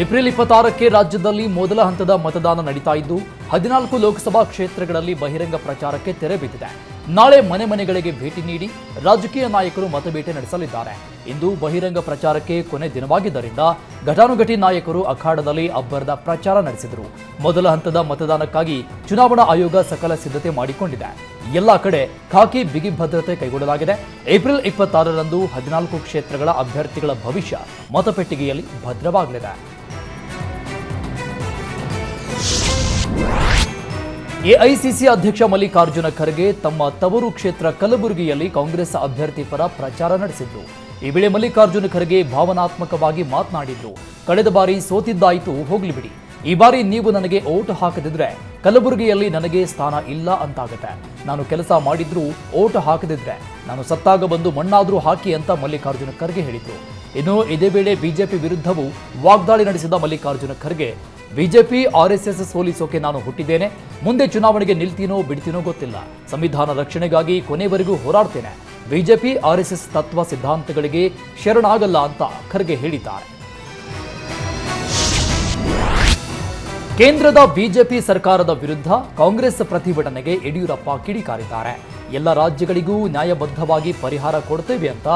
April ಇಪ್ಪತ್ತಾರಕ್ಕೆ ರಾಜ್ಯದಲ್ಲಿ ಮೊದಲ ಹಂತದ ಮತದಾನ ನಡೀತಾ ಇದ್ದು, ಹದಿನಾಲ್ಕು ಲೋಕಸಭಾ ಕ್ಷೇತ್ರಗಳಲ್ಲಿ ಬಹಿರಂಗ ಪ್ರಚಾರಕ್ಕೆ ತೆರೆ ಬಿದ್ದಿದೆ. ನಾಳೆ ಮನೆ ಮನೆಗಳಿಗೆ ಭೇಟಿ ನೀಡಿ ರಾಜಕೀಯ ನಾಯಕರು ಮತಬೇಟೆ ನಡೆಸಲಿದ್ದಾರೆ. ಇಂದು ಬಹಿರಂಗ ಪ್ರಚಾರಕ್ಕೆ ಕೊನೆ ದಿನವಾಗಿದ್ದರಿಂದ ಘಟಾನುಘಟಿ ನಾಯಕರು ಅಖಾಡದಲ್ಲಿ ಅಬ್ಬರದ ಪ್ರಚಾರ ನಡೆಸಿದರು. ಮೊದಲ ಹಂತದ ಮತದಾನಕ್ಕಾಗಿ ಚುನಾವಣಾ ಆಯೋಗ ಸಕಲ ಸಿದ್ಧತೆ ಮಾಡಿಕೊಂಡಿದೆ. ಎಲ್ಲ ಕಡೆ ಖಾಕಿ ಬಿಗಿ ಭದ್ರತೆ ಕೈಗೊಳ್ಳಲಾಗಿದೆ. ಏಪ್ರಿಲ್ ಇಪ್ಪತ್ತಾರರಂದು ಹದಿನಾಲ್ಕು ಕ್ಷೇತ್ರಗಳ ಅಭ್ಯರ್ಥಿಗಳ ಭವಿಷ್ಯ ಮತಪೆಟ್ಟಿಗೆಯಲ್ಲಿ ಭದ್ರವಾಗಲಿದೆ. ಎಐಸಿಸಿ ಅಧ್ಯಕ್ಷ ಮಲ್ಲಿಕಾರ್ಜುನ ಖರ್ಗೆ ತಮ್ಮ ತವರು ಕ್ಷೇತ್ರ ಕಲಬುರಗಿಯಲ್ಲಿ ಕಾಂಗ್ರೆಸ್ ಅಭ್ಯರ್ಥಿ ಪರ ಪ್ರಚಾರ ನಡೆಸಿದ್ರು. ಈ ವೇಳೆ ಮಲ್ಲಿಕಾರ್ಜುನ ಖರ್ಗೆ ಭಾವನಾತ್ಮಕವಾಗಿ ಮಾತನಾಡಿದ್ರು. ಕಳೆದ ಬಾರಿ ಸೋತಿದ್ದಾಯಿತು, ಹೋಗ್ಲಿ ಬಿಡಿ. ಈ ಬಾರಿ ನೀವು ನನಗೆ ಓಟ್ ಹಾಕದಿದ್ರೆ ಕಲಬುರಗಿಯಲ್ಲಿ ನನಗೆ ಸ್ಥಾನ ಇಲ್ಲ ಅಂತಾಗತ್ತೆ. ನಾನು ಕೆಲಸ ಮಾಡಿದ್ರೂ ಓಟ್ ಹಾಕದಿದ್ರೆ ನಾನು ಸತ್ತಾಗ ಬಂದು ಮಣ್ಣಾದ್ರೂ ಹಾಕಿ ಅಂತ ಮಲ್ಲಿಕಾರ್ಜುನ ಖರ್ಗೆ ಹೇಳಿದ್ರು. ಇನ್ನು ಇದೇ ವೇಳೆ ಬಿಜೆಪಿ ವಿರುದ್ಧವೂ ವಾಗ್ದಾಳಿ ನಡೆಸಿದ ಮಲ್ಲಿಕಾರ್ಜುನ ಖರ್ಗೆ ಬಿಜೆಪಿ ಆರ್ಎಸ್ಎಸ್ ಸೋಲಿಸೋಕೆ ನಾನು ಹುಟ್ಟಿದ್ದೇನೆ. ಮುಂದೆ ಚುನಾವಣೆಗೆ ನಿಲ್ತೀನೋ ಬಿಡ್ತೀನೋ ಗೊತ್ತಿಲ್ಲ. ಸಂವಿಧಾನ ರಕ್ಷಣೆಗಾಗಿ ಕೊನೆವರೆಗೂ ಹೋರಾಡ್ತೇನೆ. ಬಿಜೆಪಿ ಆರ್ಎಸ್ಎಸ್ ತತ್ವ ಸಿದ್ಧಾಂತಗಳಿಗೆ ಶರಣಾಗಲ್ಲ ಅಂತ ಖರ್ಗೆ ಹೇಳಿದ್ದಾರೆ. ಕೇಂದ್ರದ ಬಿಜೆಪಿ ಸರ್ಕಾರದ ವಿರುದ್ಧ ಕಾಂಗ್ರೆಸ್ ಪ್ರತಿಭಟನೆಗೆ ಯಡಿಯೂರಪ್ಪ ಕಿಡಿಕಾರಿದ್ದಾರೆ. ಎಲ್ಲ ರಾಜ್ಯಗಳಿಗೂ ನ್ಯಾಯಬದ್ಧವಾಗಿ ಪರಿಹಾರ ಕೊಡ್ತೇವೆ ಅಂತ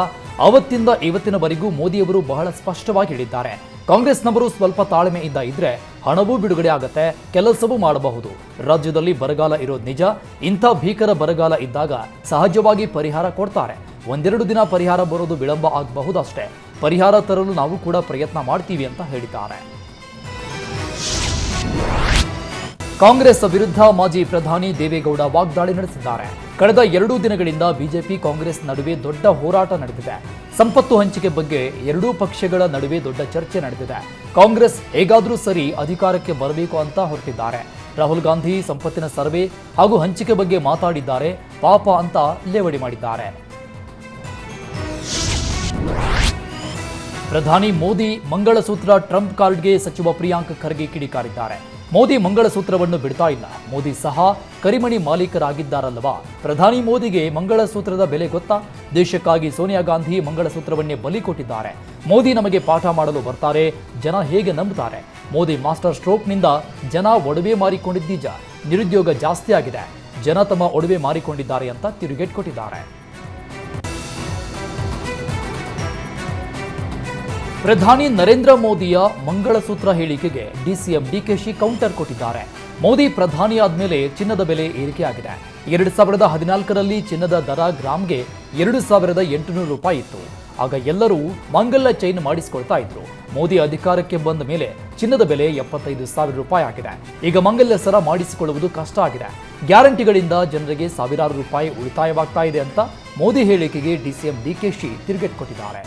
ಅವತ್ತಿಂದ ಇವತ್ತಿನವರೆಗೂ ಮೋದಿಯವರು ಬಹಳ ಸ್ಪಷ್ಟವಾಗಿ ಹೇಳಿದ್ದಾರೆ. ಕಾಂಗ್ರೆಸ್ನವರು ಸ್ವಲ್ಪ ತಾಳ್ಮೆಯಿಂದ ಇದ್ರೆ ಹಣವೂ ಬಿಡುಗಡೆ ಆಗುತ್ತೆ, ಕೆಲಸವೂ ಮಾಡಬಹುದು. ರಾಜ್ಯದಲ್ಲಿ ಬರಗಾಲ ಇರೋದು ನಿಜ, ಇಂಥ ಭೀಕರ ಬರಗಾಲ ಇದ್ದಾಗ ಸಹಜವಾಗಿ ಪರಿಹಾರ ಕೊಡ್ತಾರೆ. ಒಂದೆರಡು ದಿನ ಪರಿಹಾರ ಬರೋದು ವಿಳಂಬ ಆಗಬಹುದು ಅಷ್ಟೇ ಪರಿಹಾರ ತರಲು ನಾವು ಕೂಡ ಪ್ರಯತ್ನ ಮಾಡ್ತೀವಿ ಅಂತ ಹೇಳಿದ್ದಾರೆ. ಕಾಂಗ್ರೆಸ್ ವಿರುದ್ಧ ಮಾಜಿ ಪ್ರಧಾನಿ ದೇವೇಗೌಡ ವಾಗ್ದಾಳಿ ನಡೆಸಿದ್ದಾರೆ. ಕಳೆದ ಎರಡೂ ದಿನಗಳಿಂದ ಬಿಜೆಪಿ ಕಾಂಗ್ರೆಸ್ ನಡುವೆ ದೊಡ್ಡ ಹೋರಾಟ ನಡೆದಿದೆ. ಸಂಪತ್ತು ಹಂಚಿಕೆ ಬಗ್ಗೆ ಎರಡೂ ಪಕ್ಷಗಳ ನಡುವೆ ದೊಡ್ಡ ಚರ್ಚೆ ನಡೆದಿದೆ. ಕಾಂಗ್ರೆಸ್ ಹೇಗಾದರೂ ಸರಿ ಅಧಿಕಾರಕ್ಕೆ ಬರಬೇಕು ಅಂತ ಹೊರಟಿದ್ದಾರೆ. ರಾಹುಲ್ ಗಾಂಧಿ ಸಂಪತ್ತಿನ ಸರ್ವೆ ಹಾಗೂ ಹಂಚಿಕೆ ಬಗ್ಗೆ ಮಾತಾಡಿದ್ದಾರೆ. ಪಾಪ ಅಂತ ಲೇವಡಿ ಮಾಡಿದ್ದಾರೆ. ಪ್ರಧಾನಿ ಮೋದಿ ಮಂಗಳಸೂತ್ರ ಟ್ರಂಪ್ ಕಾರ್ಡ್ಗೆ ಸಚಿವ ಪ್ರಿಯಾಂಕ್ ಖರ್ಗೆ ಕಿಡಿಕಾರಿದ್ದಾರೆ. ಮೋದಿ ಮಂಗಳಸೂತ್ರವನ್ನು ಬಿಡ್ತಾ ಇಲ್ಲ. ಮೋದಿ ಸಹ ಕರಿಮಣಿ ಮಾಲೀಕರಾಗಿದ್ದಾರಲ್ಲವಾ? ಪ್ರಧಾನಿ ಮೋದಿಗೆ ಮಂಗಳಸೂತ್ರದ ಬೆಲೆ ಗೊತ್ತಾ? ದೇಶಕ್ಕಾಗಿ ಸೋನಿಯಾ ಗಾಂಧಿ ಮಂಗಳಸೂತ್ರವನ್ನೇ ಬಲಿ ಕೊಟ್ಟಿದ್ದಾರೆ. ಮೋದಿ ನಮಗೆ ಪಾಠ ಮಾಡಲು ಬರ್ತಾರೆ, ಜನ ಹೇಗೆ ನಂಬುತ್ತಾರೆ? ಮೋದಿ ಮಾಸ್ಟರ್ ಸ್ಟ್ರೋಕ್ನಿಂದ ಜನ ಒಡವೆ ಮಾರಿಕೊಂಡಿದ್ದೀಜ. ನಿರುದ್ಯೋಗ ಜಾಸ್ತಿ ಆಗಿದೆ ಜನ ತಮ್ಮ ಒಡವೆ ಮಾರಿಕೊಂಡಿದ್ದಾರೆ ಅಂತ ತಿರುಗೇಟ್ ಕೊಟ್ಟಿದ್ದಾರೆ. ಪ್ರಧಾನಿ ನರೇಂದ್ರ ಮೋದಿಯ ಮಂಗಳಸೂತ್ರ ಹೇಳಿಕೆಗೆ ಡಿಸಿಎಂ ಡಿಕೆಶಿ ಕೌಂಟರ್ ಕೊಟ್ಟಿದ್ದಾರೆ. ಮೋದಿ ಪ್ರಧಾನಿ ಆದ್ಮೇಲೆ ಚಿನ್ನದ ಬೆಲೆ ಏರಿಕೆಯಾಗಿದೆ. ಎರಡು ಸಾವಿರದ ಹದಿನಾಲ್ಕರಲ್ಲಿ ಚಿನ್ನದ ದರ ಗ್ರಾಮ್ಗೆ ಎರಡು ಸಾವಿರದ ಎಂಟುನೂರು ರೂಪಾಯಿ ಇತ್ತು. ಆಗ ಎಲ್ಲರೂ ಮಂಗಲ ಚೈನ್ ಮಾಡಿಸಿಕೊಳ್ತಾ ಇದ್ರು. ಮೋದಿ ಅಧಿಕಾರಕ್ಕೆ ಬಂದ ಮೇಲೆ ಚಿನ್ನದ ಬೆಲೆ ಎಪ್ಪತ್ತೈದು ಸಾವಿರ ರೂಪಾಯಿ ಆಗಿದೆ. ಈಗ ಮಂಗಲ್ಯ ಸರ ಮಾಡಿಸಿಕೊಳ್ಳುವುದು ಕಷ್ಟ ಆಗಿದೆ. ಗ್ಯಾರಂಟಿಗಳಿಂದ ಜನರಿಗೆ ಸಾವಿರಾರು ರೂಪಾಯಿ ಉಳಿತಾಯವಾಗ್ತಾ ಇದೆ ಅಂತ ಮೋದಿ ಹೇಳಿಕೆಗೆ ಡಿಸಿಎಂ ಡಿಕೆಶಿ ತಿರುಗೇಟ್ ಕೊಟ್ಟಿದ್ದಾರೆ.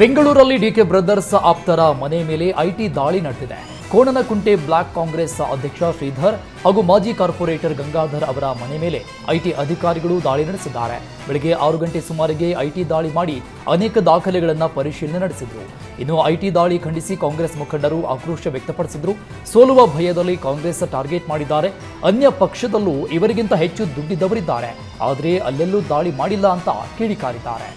ಬೆಂಗಳೂರಲ್ಲಿ ಡಿಕೆ ಬ್ರದರ್ಸ್ ಆಪ್ತರ ಮನೆ ಮೇಲೆ ಐಟಿ ದಾಳಿ ನಡೆದಿದೆ. ಕೋಣನಕುಂಟೆ ಬ್ಲಾಕ್ ಕಾಂಗ್ರೆಸ್ ಅಧ್ಯಕ್ಷ ಶ್ರೀಧರ್ ಹಾಗೂ ಮಾಜಿ ಕಾರ್ಪೊರೇಟರ್ ಗಂಗಾಧರ್ ಅವರ ಮನೆ ಮೇಲೆ ಐಟಿ ಅಧಿಕಾರಿಗಳು ದಾಳಿ ನಡೆಸಿದ್ದಾರೆ. ಬೆಳಗ್ಗೆ ಆರು ಗಂಟೆ ಸುಮಾರಿಗೆ ಐಟಿ ದಾಳಿ ಮಾಡಿ ಅನೇಕ ದಾಖಲೆಗಳನ್ನು ಪರಿಶೀಲನೆ ನಡೆಸಿದ್ರು. ಇನ್ನು ಐಟಿ ದಾಳಿ ಖಂಡಿಸಿ ಕಾಂಗ್ರೆಸ್ ಮುಖಂಡರು ಆಕ್ರೋಶ ವ್ಯಕ್ತಪಡಿಸಿದ್ರು. ಸೋಲುವ ಭಯದಲ್ಲಿ ಕಾಂಗ್ರೆಸ್ ಟಾರ್ಗೆಟ್ ಮಾಡಿದ್ದಾರೆ. ಅನ್ಯ ಪಕ್ಷದಲ್ಲೂ ಇವರಿಗಿಂತ ಹೆಚ್ಚು ದುಡ್ಡಿದ್ದವರಿದ್ದಾರೆ. ಆದರೆ ಅಲ್ಲೆಲ್ಲೂ ದಾಳಿ ಮಾಡಿಲ್ಲ ಅಂತ ಕಿಡಿಕಾರಿದ್ದಾರೆ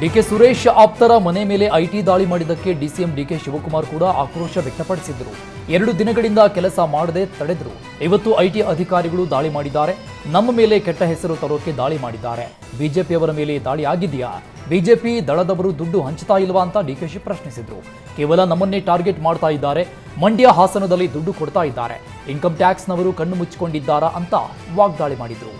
ಡಿಕೆ ಸುರೇಶ್ ಆಪ್ತರ ಮನೆ ಮೇಲೆ ಐಟಿ ದಾಳಿ ಮಾಡಿದ್ದಕ್ಕೆ ಡಿಸಿಎಂ ಡಿಕೆ ಶಿವಕುಮಾರ್ ಕೂಡ ಆಕ್ರೋಶ ವ್ಯಕ್ತಪಡಿಸಿದ್ರು ಎರಡು ದಿನಗಳಿಂದ ಕೆಲಸ ಮಾಡದೆ ತಡೆದ್ರು. ಇವತ್ತು ಐಟಿ ಅಧಿಕಾರಿಗಳು ದಾಳಿ ಮಾಡಿದ್ದಾರೆ. ನಮ್ಮ ಮೇಲೆ ಕೆಟ್ಟ ಹೆಸರು ತರೋಕೆ ದಾಳಿ ಮಾಡಿದ್ದಾರೆ. ಬಿಜೆಪಿಯವರ ಮೇಲೆ ದಾಳಿ ಆಗಿದೆಯಾ? ಬಿಜೆಪಿ ದಳದವರು ದುಡ್ಡು ಹಂಚ್ತಾ ಇಲ್ವಾ ಅಂತ ಡಿಕೆಶಿ ಪ್ರಶ್ನಿಸಿದ್ರು. ಕೇವಲ ನಮ್ಮನ್ನೇ ಟಾರ್ಗೆಟ್ ಮಾಡ್ತಾ ಇದ್ದಾರೆ. ಮಂಡ್ಯ ಹಾಸನದಲ್ಲಿ ದುಡ್ಡು ಕೊಡ್ತಾ ಇದ್ದಾರೆ. ಇನ್ಕಮ್ ಟ್ಯಾಕ್ಸ್ನವರು ಕಣ್ಣು ಮುಚ್ಚಿಕೊಂಡಿದ್ದಾರಾ ಅಂತ ವಾಗ್ದಾಳಿ ಮಾಡಿದ್ರು.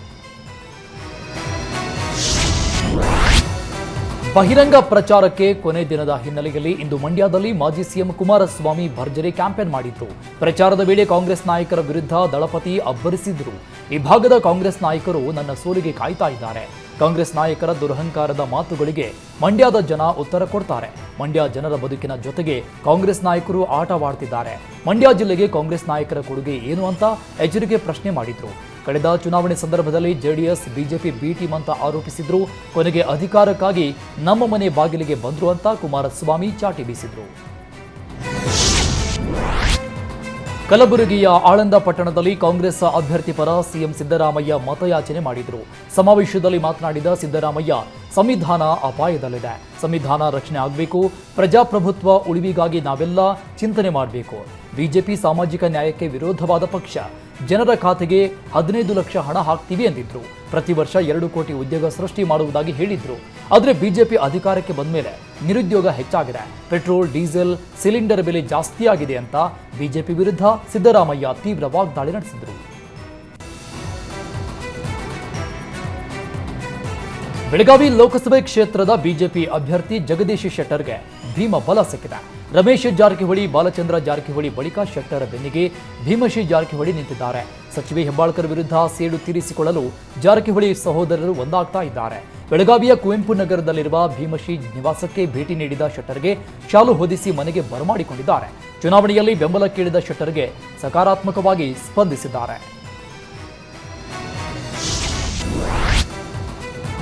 ಬಹಿರಂಗ ಪ್ರಚಾರಕ್ಕೆ ಕೊನೆ ದಿನದ ಹಿನ್ನೆಲೆಯಲ್ಲಿ ಇಂದು ಮಂಡ್ಯದಲ್ಲಿ ಮಾಜಿ ಸಿಎಂ ಕುಮಾರಸ್ವಾಮಿ ಭರ್ಜರಿ ಕ್ಯಾಂಪೇನ್ ಮಾಡಿದ್ರು ಪ್ರಚಾರದ ವೇಳೆ ಕಾಂಗ್ರೆಸ್ ನಾಯಕರ ವಿರುದ್ಧ ದಳಪತಿ ಅಬ್ಬರಿಸಿದ್ರು. ಈ ಭಾಗದ ಕಾಂಗ್ರೆಸ್ ನಾಯಕರು ನನ್ನ ಸೋಲಿಗೆ ಕಾಯ್ತಾ ಇದ್ದಾರೆ. ಕಾಂಗ್ರೆಸ್ ನಾಯಕರ ದುರಹಂಕಾರದ ಮಾತುಗಳಿಗೆ ಮಂಡ್ಯದ ಜನ ಉತ್ತರ ಕೊಡ್ತಾರೆ. ಮಂಡ್ಯ ಜನರ ಬದುಕಿನ ಜೊತೆಗೆ ಕಾಂಗ್ರೆಸ್ ನಾಯಕರು ಆಟವಾಡ್ತಿದ್ದಾರೆ. ಮಂಡ್ಯ ಜಿಲ್ಲೆಗೆ ಕಾಂಗ್ರೆಸ್ ನಾಯಕರ ಕೊಡುಗೆ ಏನು ಅಂತ ಎಚ್ಚರಿಕೆ ಪ್ರಶ್ನೆ ಮಾಡಿದ್ರು. ಕಳೆದ ಚುನಾವಣೆ ಸಂದರ್ಭದಲ್ಲಿ ಜೆಡಿಎಸ್, ಬಿಜೆಪಿ ಬಿ ಟೀಮ್ ಅಂತ ಆರೋಪಿಸಿದ್ರು. ಕೊನೆಗೆ ಅಧಿಕಾರಕ್ಕಾಗಿ ನಮ್ಮ ಮನೆ ಬಾಗಿಲಿಗೆ ಬಂದ್ರು ಅಂತ ಕುಮಾರಸ್ವಾಮಿ ಚಾಟಿ ಬೀಸಿದ್ರು. ಕಲಬುರಗಿಯ ಆಳಂದ ಪಟ್ಟಣದಲ್ಲಿ ಕಾಂಗ್ರೆಸ್ ಅಭ್ಯರ್ಥಿ ಪರ ಸಿಎಂ ಸಿದ್ದರಾಮಯ್ಯ ಮತಯಾಚನೆ ಮಾಡಿದರು. ಸಮಾವೇಶದಲ್ಲಿ ಮಾತನಾಡಿದ ಸಿದ್ದರಾಮಯ್ಯ, ಸಂವಿಧಾನ ಅಪಾಯದಲ್ಲಿದೆ. ಸಂವಿಧಾನ ರಕ್ಷಣೆ ಆಗಬೇಕು. ಪ್ರಜಾಪ್ರಭುತ್ವ ಉಳಿವಿಗಾಗಿ ನಾವೆಲ್ಲ ಚಿಂತನೆ ಮಾಡಬೇಕು. ಬಿಜೆಪಿ ಸಾಮಾಜಿಕ ನ್ಯಾಯಕ್ಕೆ ವಿರೋಧವಾದ ಪಕ್ಷ. ಜನರ ಖಾತೆಗೆ ಹದಿನೈದು ಲಕ್ಷ ಹಣ ಹಾಕ್ತೀವಿ ಎಂದಿದ್ರು. ಪ್ರತಿ ವರ್ಷ ಎರಡು ಕೋಟಿ ಉದ್ಯೋಗ ಸೃಷ್ಟಿ ಮಾಡುವುದಾಗಿ ಹೇಳಿದ್ರು. ಆದರೆ ಬಿಜೆಪಿ ಅಧಿಕಾರಕ್ಕೆ ಬಂದ ಮೇಲೆ ನಿರುದ್ಯೋಗ ಹೆಚ್ಚಾಗಿದೆ. ಪೆಟ್ರೋಲ್, ಡೀಸೆಲ್, ಸಿಲಿಂಡರ್ ಬೆಲೆ ಜಾಸ್ತಿಯಾಗಿದೆ ಅಂತ ಬಿಜೆಪಿ ವಿರುದ್ಧ ಸಿದ್ದರಾಮಯ್ಯ ತೀವ್ರ ವಾಗ್ದಾಳಿ ನಡೆಸಿದರು. ಬೆಳಗಾವಿ ಲೋಕಸಭೆ ಕ್ಷೇತ್ರದ ಬಿಜೆಪಿ ಅಭ್ಯರ್ಥಿ ಜಗದೀಶ್ ಶೆಟ್ಟರ್ಗೆ ಭೀಮ ಬಲ ಸಿಕ್ಕಿದೆ. ರಮೇಶ್ ಜಾರಕಿಹೊಳಿ, ಬಾಲಚಂದ್ರ ಜಾರಕಿಹೊಳಿ ಬಳಿಕ ಶೆಟ್ಟರ ಬೆನ್ನಿಗೆ ಭೀಮಶಿ ಜಾರಕಿಹೊಳಿ ನಿಂತಿದ್ದಾರೆ. ಸಚಿವೆ ಹೆಬ್ಬಾಳ್ಕರ್ ವಿರುದ್ಧ ಸೇಡು ತೀರಿಸಿಕೊಳ್ಳಲು ಜಾರಕಿಹೊಳಿ ಸಹೋದರರು ಒಂದಾಗ್ತಾ ಇದ್ದಾರೆ. ಬೆಳಗಾವಿಯ ಕುವೆಂಪು ನಗರದಲ್ಲಿರುವ ಭೀಮಶಿ ನಿವಾಸಕ್ಕೆ ಭೇಟಿ ನೀಡಿದ ಶೆಟ್ಟರ್ಗೆ ಶಾಲು ಹೊದಿಸಿ ಮನೆಗೆ ಬರಮಾಡಿಕೊಂಡಿದ್ದಾರೆ. ಚುನಾವಣೆಯಲ್ಲಿ ಬೆಂಬಲ ಕೇಳಿದ ಶೆಟ್ಟರ್ಗೆ ಸಕಾರಾತ್ಮಕವಾಗಿ ಸ್ಪಂದಿಸಿದ್ದಾರೆ.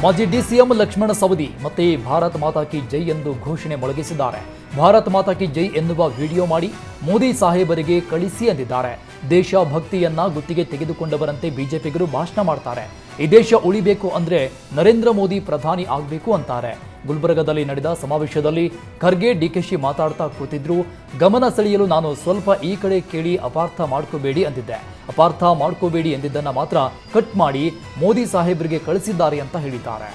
ಮಾಜಿ ಡಿಸಿಎಂ ಲಕ್ಷ್ಮಣ ಸವದಿ ಮತ್ತೆ ಭಾರತ್ ಮಾತಾ ಕಿ ಜೈ ಎಂದು ಘೋಷಣೆ ಮೊಳಗಿಸಿದ್ದಾರೆ. ಭಾರತ್ ಮಾತಾ ಕಿ ಜೈ ಎನ್ನುವ ವಿಡಿಯೋ ಮಾಡಿ ಮೋದಿ ಸಾಹೇಬರಿಗೆ ಕಳಿಸಿ ಎಂದಿದ್ದಾರೆ ದೇಶ ಭಕ್ತಿಯನ್ನ ಗುತ್ತಿಗೆ ತೆಗೆದುಕೊಂಡವರಂತೆ ಬಿಜೆಪಿಗರು ಭಾಷಣ ಮಾಡ್ತಾರೆ. ಈ ದೇಶ ಉಳಿಬೇಕು ಅಂದ್ರೆ ನರೇಂದ್ರ ಮೋದಿ ಪ್ರಧಾನಿ ಆಗಬೇಕು ಅಂತಾರೆ. ಗುಲ್ಬರ್ಗದಲ್ಲಿ ನಡೆದ ಸಮಾವೇಶದಲ್ಲಿ ಖರ್ಗೆ ಡಿಕೆಶಿ ಮಾತಾಡ್ತಾ ಕೂತಿದ್ರು. ಗಮನ ಸೆಳೆಯಲು ನಾನು ಸ್ವಲ್ಪ ಈ ಕಡೆ ಕೇಳಿ ಅಪಾರ್ಥ ಮಾಡ್ಕೋಬೇಡಿ ಅಂದಿದ್ದೆ. ಅಪಾರ್ಥ ಮಾಡ್ಕೋಬೇಡಿ ಎಂದಿದ್ದನ್ನ ಮಾತ್ರ ಕಟ್ ಮಾಡಿ ಮೋದಿ ಸಾಹೇಬರಿಗೆ ಕಳಿಸಿದ್ದಾರೆ ಅಂತ ಹೇಳಿದ್ದಾರೆ.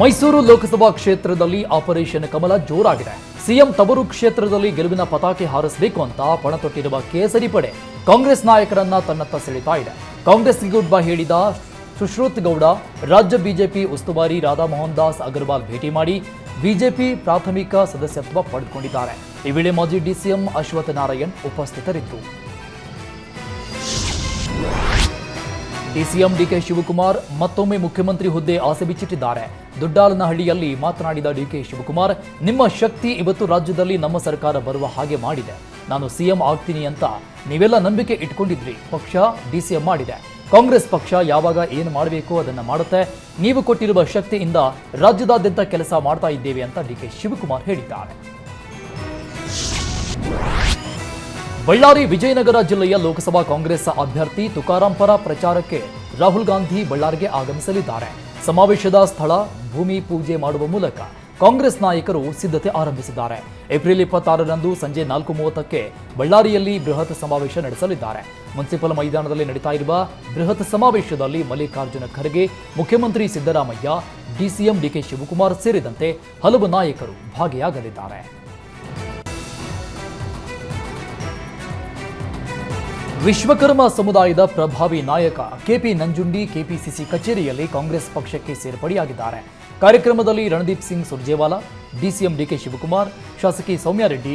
ಮೈಸೂರು ಲೋಕಸಭಾ ಕ್ಷೇತ್ರದಲ್ಲಿ ಆಪರೇಷನ್ ಕಮಲ ಜೋರಾಗಿದೆ. ಸಿಎಂ ತವರು ಕ್ಷೇತ್ರದಲ್ಲಿ ಗೆಲುವಿನ ಪತಾಕೆ ಹಾರಿಸಬೇಕು ಅಂತ ಪಣ ತೊಟ್ಟಿರುವ ಕೇಸರಿ ಪಡೆ ಕಾಂಗ್ರೆಸ್ ನಾಯಕರನ್ನ ತನ್ನತ್ತ ಸೆಳೆತಾ ಇದೆ. ಕಾಂಗ್ರೆಸ್ಗೆ ಗುಡ್ ಬೈ ಹೇಳಿದ ಸುಶ್ರುತ್ ಗೌಡ, ರಾಜ್ಯ ಬಿಜೆಪಿ ಉಸ್ತುವಾರಿ ರಾಧಾಮೋಹನ್ ದಾಸ್ ಅಗರ್ವಾಲ್ ಭೇಟಿ ಮಾಡಿ ಬಿಜೆಪಿ ಪ್ರಾಥಮಿಕ ಸದಸ್ಯತ್ವ ಪಡೆದುಕೊಂಡಿದ್ದಾರೆ. ಈ ವೇಳೆ ಮಾಜಿ ಡಿಸಿಎಂ ಅಶ್ವಥ್ ನಾರಾಯಣ್ ಉಪಸ್ಥಿತರಿದ್ದರು ಡಿಸಿಎಂ ಡಿಕೆ ಶಿವಕುಮಾರ್ ಮತ್ತೊಮ್ಮೆ ಮುಖ್ಯಮಂತ್ರಿ ಹುದ್ದೆ ಆಸೆ ಬಿಚ್ಚಿಟ್ಟಿದ್ದಾರೆ ದೊಡ್ಡಾಲನಹಳ್ಳಿಯಲ್ಲಿ ಮಾತನಾಡಿದ ಡಿಕೆ ಶಿವಕುಮಾರ್, ನಿಮ್ಮ ಶಕ್ತಿ ಇವತ್ತು ರಾಜ್ಯದಲ್ಲಿ ನಮ್ಮ ಸರ್ಕಾರ ಬರುವ ಹಾಗೆ ಮಾಡಿದೆ. ನಾನು ಸಿಎಂ ಆಗ್ತೀನಿ ಅಂತ ನೀವೆಲ್ಲ ನಂಬಿಕೆ ಇಟ್ಕೊಂಡಿದ್ರಿ. ಪಕ್ಷ ಡಿಸಿಎಂ ಮಾಡಿದೆ. ಕಾಂಗ್ರೆಸ್ ಪಕ್ಷ ಯಾವಾಗ ಏನು ಮಾಡಬೇಕು ಅದನ್ನು ಮಾಡುತ್ತೆ. ನೀವು ಕೊಟ್ಟಿರುವ ಶಕ್ತಿಯಿಂದ ರಾಜ್ಯದಾದ್ಯಂತ ಕೆಲಸ ಮಾಡ್ತಾ ಇದ್ದೇವೆ ಅಂತ ಡಿಕೆ ಶಿವಕುಮಾರ್ ಹೇಳಿದ್ದಾರೆ. ಬಳ್ಳಾರಿ ವಿಜಯನಗರ ಜಿಲ್ಲೆಯ ಲೋಕಸಭಾ ಕಾಂಗ್ರೆಸ್ ಅಭ್ಯರ್ಥಿ ತುಕಾರಾಂ ಪರ ಪ್ರಚಾರಕ್ಕೆ ರಾಹುಲ್ ಗಾಂಧಿ ಬಳ್ಳಾರಿಗೆ ಆಗಮಿಸಲಿದ್ದಾರೆ. ಸಮಾವೇಶದ ಸ್ಥಳ ಭೂಮಿ ಪೂಜೆ ಮಾಡುವ ಮೂಲಕ ಕಾಂಗ್ರೆಸ್ ನಾಯಕರು ಸಿದ್ಧತೆ ಆರಂಭಿಸಿದ್ದಾರೆ. ಏಪ್ರಿಲ್ ಇಪ್ಪತ್ತಾರರಂದು ಸಂಜೆ ನಾಲ್ಕು ಮೂವತ್ತಕ್ಕೆ ಬಳ್ಳಾರಿಯಲ್ಲಿ ಬೃಹತ್ ಸಮಾವೇಶ ನಡೆಸಲಿದ್ದಾರೆ. ಮುನ್ಸಿಪಲ್ ಮೈದಾನದಲ್ಲಿ ನಡೀತಾ ಇರುವ ಬೃಹತ್ ಸಮಾವೇಶದಲ್ಲಿ ಮಲ್ಲಿಕಾರ್ಜುನ ಖರ್ಗೆ, ಮುಖ್ಯಮಂತ್ರಿ ಸಿದ್ದರಾಮಯ್ಯ, ಡಿಸಿಎಂ ಡಿಕೆ ಶಿವಕುಮಾರ್ ಸೇರಿದಂತೆ ಹಲವು ನಾಯಕರು ಭಾಗಿಯಾಗಲಿದ್ದಾರೆ. ವಿಶ್ವಕರ್ಮ ಸಮುದಾಯದ ಪ್ರಭಾವಿ ನಾಯಕ ಕೆಪಿ ನಂಜುಂಡಿ ಕೆಪಿಸಿಸಿ ಕಚೇರಿಯಲ್ಲಿ ಕಾಂಗ್ರೆಸ್ ಪಕ್ಷಕ್ಕೆ ಸೇರ್ಪಡೆಯಾಗಿದ್ದಾರೆ. ಕಾರ್ಯಕ್ರಮದಲ್ಲಿ ರಣದೀಪ್ ಸಿಂಗ್ ಸುರ್ಜೇವಾಲಾ, ಡಿಸಿಎಂ ಡಿಕೆ ಶಿವಕುಮಾರ್, ಶಾಸಕಿ ಸೌಮ್ಯಾರೆಡ್ಡಿ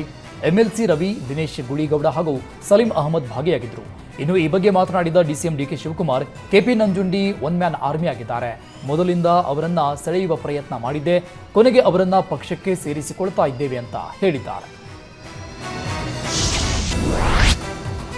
ಎಂಎಲ್ಸಿ ರವಿ, ದಿನೇಶ್ ಗುಳಿಗೌಡ ಹಾಗೂ ಸಲೀಂ ಅಹಮದ್ ಭಾಗಿಯಾಗಿದ್ದರು. ಇನ್ನು ಈ ಬಗ್ಗೆ ಮಾತನಾಡಿದ DCM DK Shivakumar, KP Nanjundi one man army ಆಗಿದ್ದಾರೆ. ಮೊದಲಿಂದ ಅವರನ್ನ ಸೆಳೆಯುವ ಪ್ರಯತ್ನ ಮಾಡಿದ್ದೆ, ಕೊನೆಗೆ ಅವರನ್ನ ಪಕ್ಷಕ್ಕೆ ಸೇರಿಸಿಕೊಳ್ತಾ ಇದ್ದೇವೆ ಅಂತ ಹೇಳಿದ್ದಾರೆ.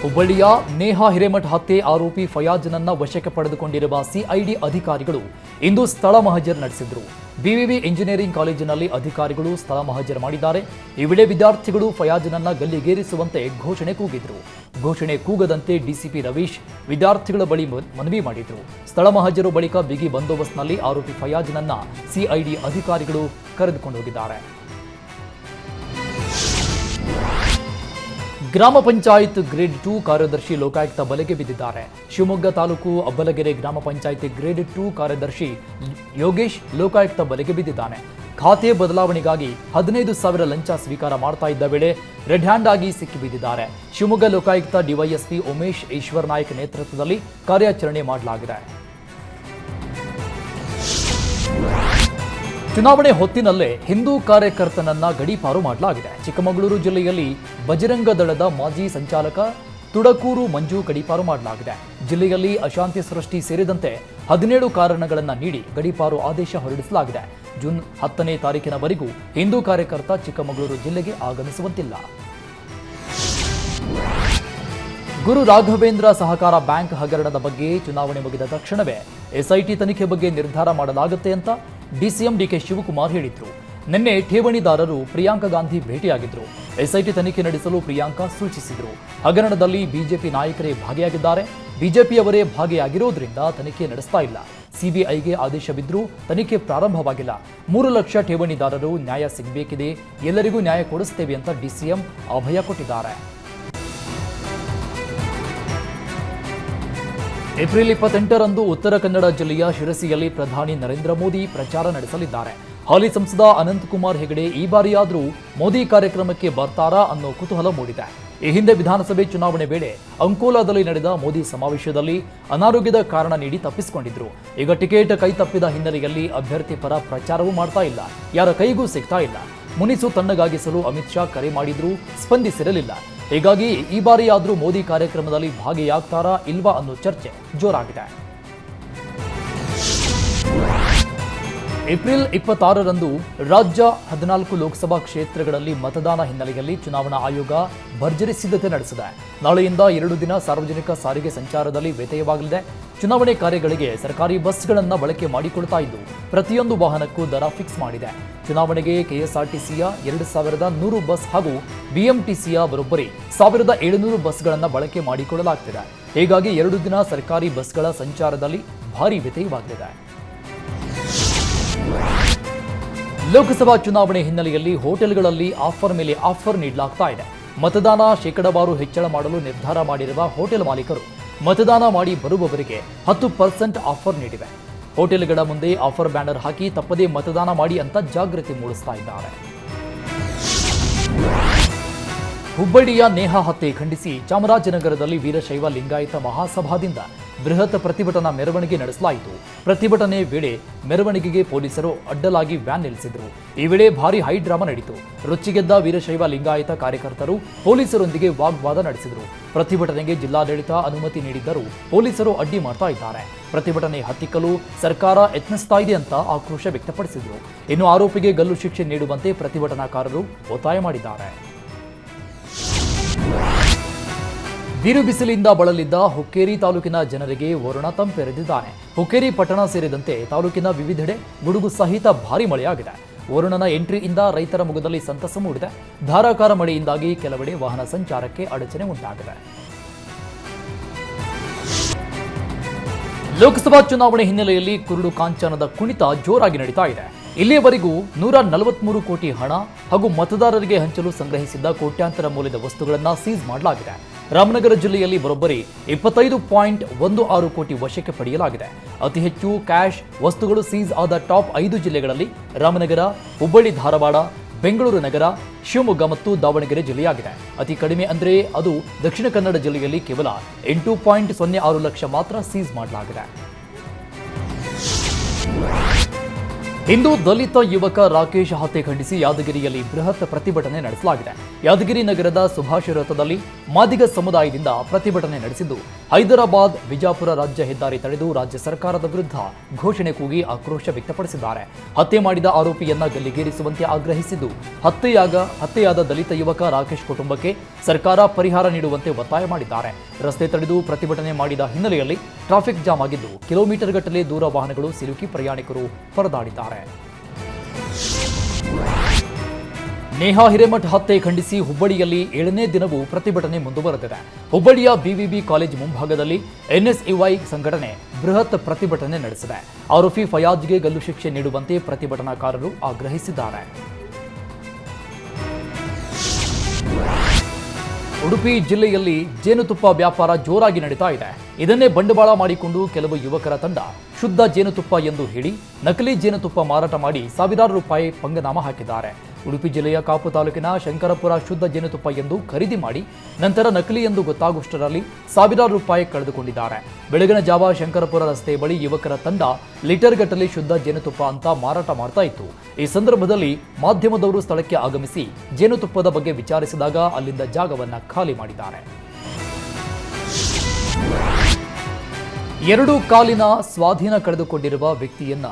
ಹುಬ್ಬಳ್ಳಿಯ ನೇಹಾ ಹಿರೇಮಠ್ ಹತ್ಯೆ ಆರೋಪಿ ಫಯಾಜ್ನನ್ನ ವಶಕ್ಕೆ ಪಡೆದುಕೊಂಡಿರುವ ಸಿಐಡಿ ಅಧಿಕಾರಿಗಳು ಇಂದು ಸ್ಥಳ ಮಹಜರ್ ನಡೆಸಿದ್ರು. ಬಿವಿವಿ ಇಂಜಿನಿಯರಿಂಗ್ ಕಾಲೇಜಿನಲ್ಲಿ ಅಧಿಕಾರಿಗಳು ಸ್ಥಳ ಮಹಜರ್ ಮಾಡಿದ್ದಾರೆ. ಈ ವೇಳೆ ವಿದ್ಯಾರ್ಥಿಗಳು ಫಯಾಜ್ನನ್ನ ಗಲ್ಲಿಗೇರಿಸುವಂತೆ ಘೋಷಣೆ ಕೂಗಿದ್ರು. ಘೋಷಣೆ ಕೂಗದಂತೆ ಡಿಸಿಪಿ ರವೀಶ್ ವಿದ್ಯಾರ್ಥಿಗಳ ಬಳಿ ಮನವಿ ಮಾಡಿದ್ರು. ಸ್ಥಳ ಮಹಜರು ಬಳಿಕ ಬಿಗಿ ಬಂದೋಬಸ್ತ್ನಲ್ಲಿ ಆರೋಪಿ ಫಯಾಜ್ನನ್ನ ಸಿಐಡಿ ಅಧಿಕಾರಿಗಳು ಕರೆದುಕೊಂಡು ಹೋಗಿದ್ದಾರೆ. ಗ್ರಾಮ ಪಂಚಾಯತ್ ಗ್ರೇಡ್ ಟೂ ಕಾರ್ಯದರ್ಶಿ ಲೋಕಾಯುಕ್ತ ಬಲೆಗೆ ಬಿದ್ದಿದ್ದಾರೆ. ಶಿವಮೊಗ್ಗ ತಾಲೂಕು ಅಬ್ಬಲಗೆರೆ ಗ್ರಾಮ ಪಂಚಾಯತ್ ಗ್ರೇಡ್ ಟೂ ಕಾರ್ಯದರ್ಶಿ ಯೋಗೇಶ್ ಲೋಕಾಯುಕ್ತ ಬಲೆಗೆ ಬಿದ್ದಿದ್ದಾನೆ. ಖಾತೆ ಬದಲಾವಣೆಗಾಗಿ ಹದಿನೈದು ಸಾವಿರ ಲಂಚ ಸ್ವೀಕಾರ ಮಾಡ್ತಾ ಇದ್ದ ವೇಳೆ ರೆಡ್ ಹ್ಯಾಂಡ್ ಆಗಿ ಸಿಕ್ಕಿಬಿದ್ದಿದ್ದಾರೆ ಶಿವಮೊಗ್ಗ ಲೋಕಾಯುಕ್ತ ಡಿವೈಎಸ್ಪಿ ಉಮೇಶ್ ಈಶ್ವರ್ ನಾಯಕ್ ನೇತೃತ್ವದಲ್ಲಿ ಕಾರ್ಯಾಚರಣೆ ಮಾಡಲಾಗಿದೆ. ಚುನಾವಣೆ ಹೊತ್ತಿನಲ್ಲೇ ಹಿಂದೂ ಕಾರ್ಯಕರ್ತನನ್ನ ಗಡೀಪಾರು ಮಾಡಲಾಗಿದೆ. ಚಿಕ್ಕಮಗಳೂರು ಜಿಲ್ಲೆಯಲ್ಲಿ ಬಜರಂಗ ದಳದ ಮಾಜಿ ಸಂಚಾಲಕ ತುಡಕೂರು ಮಂಜು ಗಡೀಪಾರು ಮಾಡಲಾಗಿದೆ. ಜಿಲ್ಲೆಯಲ್ಲಿ ಅಶಾಂತಿ ಸೃಷ್ಟಿ ಸೇರಿದಂತೆ ಹದಿನೇಳು ಕಾರಣಗಳನ್ನು ನೀಡಿ ಗಡೀಪಾರು ಆದೇಶ ಹೊರಡಿಸಲಾಗಿದೆ. ಜೂನ್ ಹತ್ತನೇ ತಾರೀಕಿನವರೆಗೂ ಹಿಂದೂ ಕಾರ್ಯಕರ್ತ ಚಿಕ್ಕಮಗಳೂರು ಜಿಲ್ಲೆಗೆ ಆಗಮಿಸುವಂತಿಲ್ಲ. ಗುರು ರಾಘವೇಂದ್ರ ಸಹಕಾರ ಬ್ಯಾಂಕ್ ಹಗರಣದ ಬಗ್ಗೆ ಚುನಾವಣೆ ಮುಗಿದ ತಕ್ಷಣವೇ ಎಸ್ಐಟಿ ತನಿಖೆ ಬಗ್ಗೆ ನಿರ್ಧಾರ ಮಾಡಲಾಗುತ್ತೆ ಅಂತ ಡಿಸಿಎಂ ಡಿಕೆ ಶಿವಕುಮಾರ್ ಹೇಳಿದ್ರು. ನಿನ್ನೆ ಠೇವಣಿದಾರರು ಪ್ರಿಯಾಂಕಾ ಗಾಂಧಿ ಭೇಟಿಯಾಗಿದ್ರು. ಎಸ್ಐಟಿ ತನಿಖೆ ನಡೆಸಲು ಪ್ರಿಯಾಂಕಾ ಸೂಚಿಸಿದ್ರು. ಹಗರಣದಲ್ಲಿ ಬಿಜೆಪಿ ನಾಯಕರೇ ಭಾಗಿಯಾಗಿದ್ದಾರೆ. ಬಿಜೆಪಿಯವರೇ ಭಾಗಿಯಾಗಿರೋದ್ರಿಂದ ತನಿಖೆ ನಡೆಸ್ತಾ ಇಲ್ಲ. ಸಿಬಿಐಗೆ ಆದೇಶವಿದ್ರೂ ತನಿಖೆ ಪ್ರಾರಂಭವಾಗಿಲ್ಲ. ಮೂರು ಲಕ್ಷ ಠೇವಣಿದಾರರು ನ್ಯಾಯ ಸಿಗಬೇಕಿದೆ. ಎಲ್ಲರಿಗೂ ನ್ಯಾಯ ಕೊಡಿಸ್ತೇವೆ ಅಂತ ಡಿಸಿಎಂ ಅಭಯ ಕೊಟ್ಟಿದ್ದಾರೆ. ಏಪ್ರಿಲ್ ಇಪ್ಪತ್ತೆಂಟರಂದು ಉತ್ತರ ಕನ್ನಡ ಜಿಲ್ಲೆಯ ಶಿರಸಿಯಲ್ಲಿ ಪ್ರಧಾನಿ ನರೇಂದ್ರ ಮೋದಿ ಪ್ರಚಾರ ನಡೆಸಲಿದ್ದಾರೆ. ಹಾಲಿ ಸಂಸದ ಅನಂತಕುಮಾರ್ ಹೆಗಡೆ ಈ ಬಾರಿಯಾದರೂ ಮೋದಿ ಕಾರ್ಯಕ್ರಮಕ್ಕೆ ಬರ್ತಾರಾ ಅನ್ನೋ ಕುತೂಹಲ ಮೂಡಿದೆ. ಈ ಹಿಂದೆ ವಿಧಾನಸಭೆ ಚುನಾವಣೆ ವೇಳೆ ಅಂಕೋಲಾದಲ್ಲಿ ನಡೆದ ಮೋದಿ ಸಮಾವೇಶದಲ್ಲಿ ಅನಾರೋಗ್ಯದ ಕಾರಣ ನೀಡಿ ತಪ್ಪಿಸಿಕೊಂಡಿದ್ರು. ಈಗ ಟಿಕೆಟ್ ಕೈ ತಪ್ಪಿದ ಹಿನ್ನೆಲೆಯಲ್ಲಿ ಅಭ್ಯರ್ಥಿ ಪರ ಪ್ರಚಾರವೂ ಮಾಡ್ತಾ ಇಲ್ಲ. ಯಾರ ಕೈಗೂ ಸಿಗ್ತಾ ಇಲ್ಲ. ಮುನಿಸು ತಣ್ಣಗಾಗಿಸಲು ಅಮಿತ್ ಶಾ ಕರೆ ಮಾಡಿದ್ರೂ ಸ್ಪಂದಿಸಿರಲಿಲ್ಲ. ಹೀಗಾಗಿ ಈ ಬಾರಿಯಾದರೂ ಮೋದಿ ಕಾರ್ಯಕ್ರಮದಲ್ಲಿ ಭಾಗಿಯಾಗ್ತಾರಾ ಇಲ್ವಾ ಅನ್ನೋ ಚರ್ಚೆ. ಜೋರಾಗಿದೆ. ಏಪ್ರಿಲ್ ಇಪ್ಪತ್ತಾರರಂದು ರಾಜ್ಯ ಹದಿನಾಲ್ಕು ಲೋಕಸಭಾ ಕ್ಷೇತ್ರಗಳಲ್ಲಿ ಮತದಾನ ಹಿನ್ನೆಲೆಯಲ್ಲಿ ಚುನಾವಣಾ ಆಯೋಗ ಭರ್ಜರಿ ಸಿದ್ಧತೆ ನಡೆಸಿದೆ. ನಾಳೆಯಿಂದ ಎರಡು ದಿನ ಸಾರ್ವಜನಿಕ ಸಾರಿಗೆ ಸಂಚಾರದಲ್ಲಿ ವ್ಯತ್ಯಯವಾಗಲಿದೆ. ಚುನಾವಣೆ ಕಾರ್ಯಗಳಿಗೆ ಸರ್ಕಾರಿ ಬಸ್ಗಳನ್ನು ಬಳಕೆ ಮಾಡಿಕೊಳ್ತಾ ಇದ್ದು, ಪ್ರತಿಯೊಂದು ವಾಹನಕ್ಕೂ ದರ ಫಿಕ್ಸ್ ಮಾಡಿದೆ. ಚುನಾವಣೆಗೆ ಕೆಎಸ್ಆರ್ಟಿಸಿಯ ಎರಡು ಸಾವಿರದ ನೂರು ಬಸ್ ಹಾಗೂ ಬಿಎಂಟಿಸಿಯ ಬರೋಬ್ಬರಿ ಸಾವಿರದ ಏಳುನೂರು ಬಸ್ಗಳನ್ನು ಬಳಕೆ ಮಾಡಿಕೊಳ್ಳಲಾಗ್ತಿದೆ. ಹೀಗಾಗಿ ಎರಡು ದಿನ ಸರ್ಕಾರಿ ಬಸ್ಗಳ ಸಂಚಾರದಲ್ಲಿ ಭಾರಿ ವ್ಯತ್ಯಯವಾಗಲಿದೆ. ಲೋಕಸಭಾ ಚುನಾವಣೆ ಹಿನ್ನೆಲೆಯಲ್ಲಿ ಹೋಟೆಲ್ಗಳಲ್ಲಿ ಆಫರ್ ಮೇಲೆ ಆಫರ್ ನೀಡಲಾಗ್ತಾ ಇದೆ. ಮತದಾನ ಶೇಕಡಾವಾರು ಹೆಚ್ಚಳ ಮಾಡಲು ನಿರ್ಧಾರ ಮಾಡಿರುವ ಹೋಟೆಲ್ ಮಾಲೀಕರು ಮತದಾನ ಮಾಡಿ ಬರುವವರಿಗೆ ಹತ್ತು ಪರ್ಸೆಂಟ್ ಆಫರ್ ನೀಡಿವೆ. ಹೋಟೆಲ್ಗಳ ಮುಂದೆ ಆಫರ್ ಬ್ಯಾನರ್ ಹಾಕಿ ತಪ್ಪದೇ ಮತದಾನ ಮಾಡಿ ಅಂತ ಜಾಗೃತಿ ಮೂಡಿಸ್ತಾ ಇದ್ದಾರೆ. ಹುಬ್ಬಳ್ಳಿಯ ನೇಹಾ ಹತ್ಯೆ ಖಂಡಿಸಿ ಚಾಮರಾಜನಗರದಲ್ಲಿ ವೀರಶೈವ ಲಿಂಗಾಯತ ಮಹಾಸಭಾದಿಂದ ಬೃಹತ್ ಪ್ರತಿಭಟನಾ ಮೆರವಣಿಗೆ ನಡೆಸಲಾಯಿತು. ಪ್ರತಿಭಟನೆ ವೇಳೆ ಮೆರವಣಿಗೆಗೆ ಪೊಲೀಸರು ಅಡ್ಡಲಾಗಿ ವ್ಯಾನ್ ನಿಲ್ಲಿಸಿದ್ರು. ಈ ವೇಳೆ ಭಾರಿ ಹೈ ಡ್ರಾಮಾ ನಡೆಯಿತು ರೊಚ್ಚಿಗೆದ್ದ ವೀರಶೈವ ಲಿಂಗಾಯತ ಕಾರ್ಯಕರ್ತರು ಪೊಲೀಸರೊಂದಿಗೆ ವಾಗ್ವಾದ ನಡೆಸಿದರು. ಪ್ರತಿಭಟನೆಗೆ ಜಿಲ್ಲಾಡಳಿತ ಅನುಮತಿ ನೀಡಿದ್ದರೂ ಪೊಲೀಸರು ಅಡ್ಡಿ ಮಾಡ್ತಾ ಇದ್ದಾರೆ. ಪ್ರತಿಭಟನೆ ಹತ್ತಿಕ್ಕಲು ಸರ್ಕಾರ ಯತ್ನಿಸ್ತಾ ಇದೆ ಅಂತ ಆಕ್ರೋಶ ವ್ಯಕ್ತಪಡಿಸಿದರು. ಇನ್ನು ಆರೋಪಿಗೆ ಗಲ್ಲು ಶಿಕ್ಷೆ ನೀಡುವಂತೆ ಪ್ರತಿಭಟನಾಕಾರರು ಒತ್ತಾಯ ಮಾಡಿದ್ದಾರೆ. ಬಿರು ಬಿಸಿಲಿಂದ ಬಳಲಿದ್ದ ಹುಕ್ಕೇರಿ ತಾಲೂಕಿನ ಜನರಿಗೆ ವರುಣ ತಂಪೆರೆದಿದ್ದಾನೆ. ಹುಕ್ಕೇರಿ ಪಟ್ಟಣ ಸೇರಿದಂತೆ ತಾಲೂಕಿನ ವಿವಿಧೆಡೆ ಗುಡುಗು ಸಹಿತ ಭಾರಿ ಮಳೆಯಾಗಿದೆ. ವರುಣನ ಎಂಟ್ರಿಯಿಂದ ರೈತರ ಮುಖದಲ್ಲಿ ಸಂತಸ ಮೂಡಿದೆ. ಧಾರಾಕಾರ ಮಳೆಯಿಂದಾಗಿ ಕೆಲವೆಡೆ ವಾಹನ ಸಂಚಾರಕ್ಕೆ ಅಡಚಣೆ ಉಂಟಾಗಿದೆ. ಲೋಕಸಭಾ ಚುನಾವಣೆ ಹಿನ್ನೆಲೆಯಲ್ಲಿ ಕುರುಡು ಕಾಂಚನದ ಕುಣಿತ ಜೋರಾಗಿ ನಡೀತಾ ಇದೆ. ಇಲ್ಲಿಯವರೆಗೂ ನೂರ ನಲವತ್ಮೂರು ಕೋಟಿ ಹಣ ಹಾಗೂ ಮತದಾರರಿಗೆ ಹಂಚಲು ಸಂಗ್ರಹಿಸಿದ್ದ ಕೋಟ್ಯಾಂತರ ಮೌಲ್ಯದ ವಸ್ತುಗಳನ್ನು ಸೀಸ್ ಮಾಡಲಾಗಿದೆ. ರಾಮನಗರ ಜಿಲ್ಲೆಯಲ್ಲಿ ಬರೋಬ್ಬರಿ ಇಪ್ಪತ್ತೈದು ಪಾಯಿಂಟ್ ಒಂದು ಆರು ಕೋಟಿ ವಶಕ್ಕೆ ಪಡೆಯಲಾಗಿದೆ. ಅತಿ ಹೆಚ್ಚು ಕ್ಯಾಶ್ ವಸ್ತುಗಳು ಸೀಸ್ ಆದ ಟಾಪ್ ಐದು ಜಿಲ್ಲೆಗಳಲ್ಲಿ ರಾಮನಗರ, ಹುಬ್ಬಳ್ಳಿ, ಧಾರವಾಡ, ಬೆಂಗಳೂರು ನಗರ, ಶಿವಮೊಗ್ಗ ಮತ್ತು ದಾವಣಗೆರೆ ಜಿಲ್ಲೆಯಾಗಿದೆ. ಅತಿ ಕಡಿಮೆ ಅಂದರೆ ಅದು ದಕ್ಷಿಣ ಕನ್ನಡ ಜಿಲ್ಲೆಯಲ್ಲಿ ಕೇವಲ ಎಂಟು ಪಾಯಿಂಟ್ ಸೊನ್ನೆ ಆರು ಲಕ್ಷ ಮಾತ್ರ ಸೀಸ್ ಮಾಡಲಾಗಿದೆ. ಇಂದು ದಲಿತ ಯುವಕ ರಾಕೇಶ್ ಹತ್ಯೆ ಖಂಡಿಸಿ ಯಾದಗಿರಿಯಲ್ಲಿ ಬೃಹತ್ ಪ್ರತಿಭಟನೆ ನಡೆಸಲಾಗಿದೆ. ಯಾದಗಿರಿ ನಗರದ ಸುಭಾಷ್ ವೃತ್ತದಲ್ಲಿ ಮಾದಿಗ ಸಮುದಾಯದಿಂದ ಪ್ರತಿಭಟನೆ ನಡೆಸಿದ್ದು ಹೈದರಾಬಾದ್ ವಿಜಾಪುರ ರಾಜ್ಯ ಹೆದ್ದಾರಿ ತಡೆದು ರಾಜ್ಯ ಸರ್ಕಾರದ ವಿರುದ್ಧ ಘೋಷಣೆ ಕೂಗಿ ಆಕ್ರೋಶ ವ್ಯಕ್ತಪಡಿಸಿದ್ದಾರೆ. ಹತ್ಯೆ ಮಾಡಿದ ಆರೋಪಿಯನ್ನ ಗಲ್ಲಿಗೇರಿಸುವಂತೆ ಆಗ್ರಹಿಸಿದ್ದು, ಹತ್ಯೆಯಾಗ, ಹತ್ಯೆಯಾದ ದಲಿತ ಯುವಕ ರಾಕೇಶ್ ಕುಟುಂಬಕ್ಕೆ ಸರ್ಕಾರ ಪರಿಹಾರ ನೀಡುವಂತೆ ಒತ್ತಾಯ ಮಾಡಿದ್ದಾರೆ. ರಸ್ತೆ ತಡೆದು ಪ್ರತಿಭಟನೆ ಮಾಡಿದ ಹಿನ್ನೆಲೆಯಲ್ಲಿ ಟ್ರಾಫಿಕ್ ಜಾಮ್ ಆಗಿದ್ದು ಕಿಲೋಮೀಟರ್ ಗಟ್ಟಲೆ ದೂರ ವಾಹನಗಳು ಸಿಲುಕಿ ಪ್ರಯಾಣಿಕರು ಪರದಾಡಿದ್ದಾರೆ. ನೇಹಾ ಹಿರೇಮಠ್ ಹತ್ಯೆ ಖಂಡಿಸಿ ಹುಬ್ಬಳ್ಳಿಯಲ್ಲಿ ಏಳನೇ ದಿನವೂ ಪ್ರತಿಭಟನೆ ಮುಂದುವರೆದಿದೆ. ಹುಬ್ಬಳ್ಳಿಯ ಬಿವಿಬಿ ಕಾಲೇಜ್ ಮುಂಭಾಗದಲ್ಲಿ ಎನ್ಎಸ್ಇವೈ ಸಂಘಟನೆ ಬೃಹತ್ ಪ್ರತಿಭಟನೆ ನಡೆಸಿದೆ. ಆರೋಪಿ ಫಯಾಜ್ಗೆ ಗಲ್ಲು ಶಿಕ್ಷೆ ನೀಡುವಂತೆ ಪ್ರತಿಭಟನಾಕಾರರು ಆಗ್ರಹಿಸಿದ್ದಾರೆ. ಉಡುಪಿ ಜಿಲ್ಲೆಯಲ್ಲಿ ಜೇನುತುಪ್ಪ ವ್ಯಾಪಾರ ಜೋರಾಗಿ ನಡೀತಾ ಇದೆ. ಇದನ್ನೇ ಬಂಡವಾಳ ಮಾಡಿಕೊಂಡು ಕೆಲವು ಯುವಕರ ತಂಡ ಶುದ್ಧ ಜೇನುತುಪ್ಪ ಎಂದು ಹೇಳಿ ನಕಲಿ ಜೇನುತುಪ್ಪ ಮಾರಾಟ ಮಾಡಿ ಸಾವಿರಾರು ರೂಪಾಯಿ ಪಂಗನಾಮ ಹಾಕಿದ್ದಾರೆ. ಉಡುಪಿ ಜಿಲ್ಲೆಯ ಕಾಪು ತಾಲೂಕಿನ ಶಂಕರಪುರ ಶುದ್ಧ ಜೇನುತುಪ್ಪ ಎಂದು ಖರೀದಿ ಮಾಡಿ ನಂತರ ನಕಲಿ ಎಂದು ಗೊತ್ತಾಗುವಷ್ಟರಲ್ಲಿ ಸಾವಿರಾರು ರೂಪಾಯಿ ಕಳೆದುಕೊಂಡಿದ್ದಾರೆ. ಬೆಳಗಿನ ಜಾವ ಶಂಕರಪುರ ರಸ್ತೆ ಬಳಿ ಯುವಕರ ತಂಡ ಲೀಟರ್ ಗಟ್ಟಲೆ ಶುದ್ಧ ಜೇನುತುಪ್ಪ ಅಂತ ಮಾರಾಟ ಮಾಡ್ತಾ ಇತ್ತು. ಈ ಸಂದರ್ಭದಲ್ಲಿ ಮಾಧ್ಯಮದವರು ಸ್ಥಳಕ್ಕೆ ಆಗಮಿಸಿ ಜೇನುತುಪ್ಪದ ಬಗ್ಗೆ ವಿಚಾರಿಸಿದಾಗ ಅಲ್ಲಿಂದ ಜಾಗವನ್ನು ಖಾಲಿ ಮಾಡಿದ್ದಾರೆ. ಎರಡು ಕಾಲಿನ ಸ್ವಾಧೀನ ಕಳೆದುಕೊಂಡಿರುವ ವ್ಯಕ್ತಿಯನ್ನ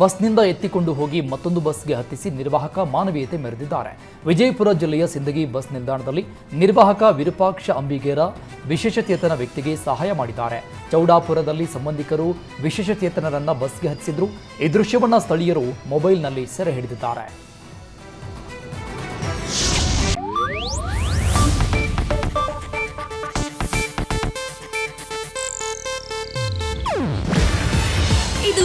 ಬಸ್ನಿಂದ ಎತ್ತಿಕೊಂಡು ಹೋಗಿ ಮತ್ತೊಂದು ಬಸ್ಗೆ ಹತ್ತಿಸಿ ನಿರ್ವಾಹಕ ಮಾನವೀಯತೆ ಮೆರೆದಿದ್ದಾರೆ. ವಿಜಯಪುರ ಜಿಲ್ಲೆಯ ಸಿಂದಗಿ ಬಸ್ ನಿಲ್ದಾಣದಲ್ಲಿ ನಿರ್ವಾಹಕ ವಿರೂಪಾಕ್ಷ ಅಂಬಿಗೇರ ವಿಶೇಷಚೇತನ ವ್ಯಕ್ತಿಗೆ ಸಹಾಯ ಮಾಡಿದ್ದಾರೆ. ಚೌಡಾಪುರದಲ್ಲಿ ಸಂಬಂಧಿಕರು ವಿಶೇಷಚೇತನರನ್ನ ಬಸ್ಗೆ ಹತ್ತಿಸಿದ್ರು. ಈ ದೃಶ್ಯವನ್ನ ಸ್ಥಳೀಯರು ಮೊಬೈಲ್ನಲ್ಲಿ ಸೆರೆ ಹಿಡಿದಿದ್ದಾರೆ. ಇದು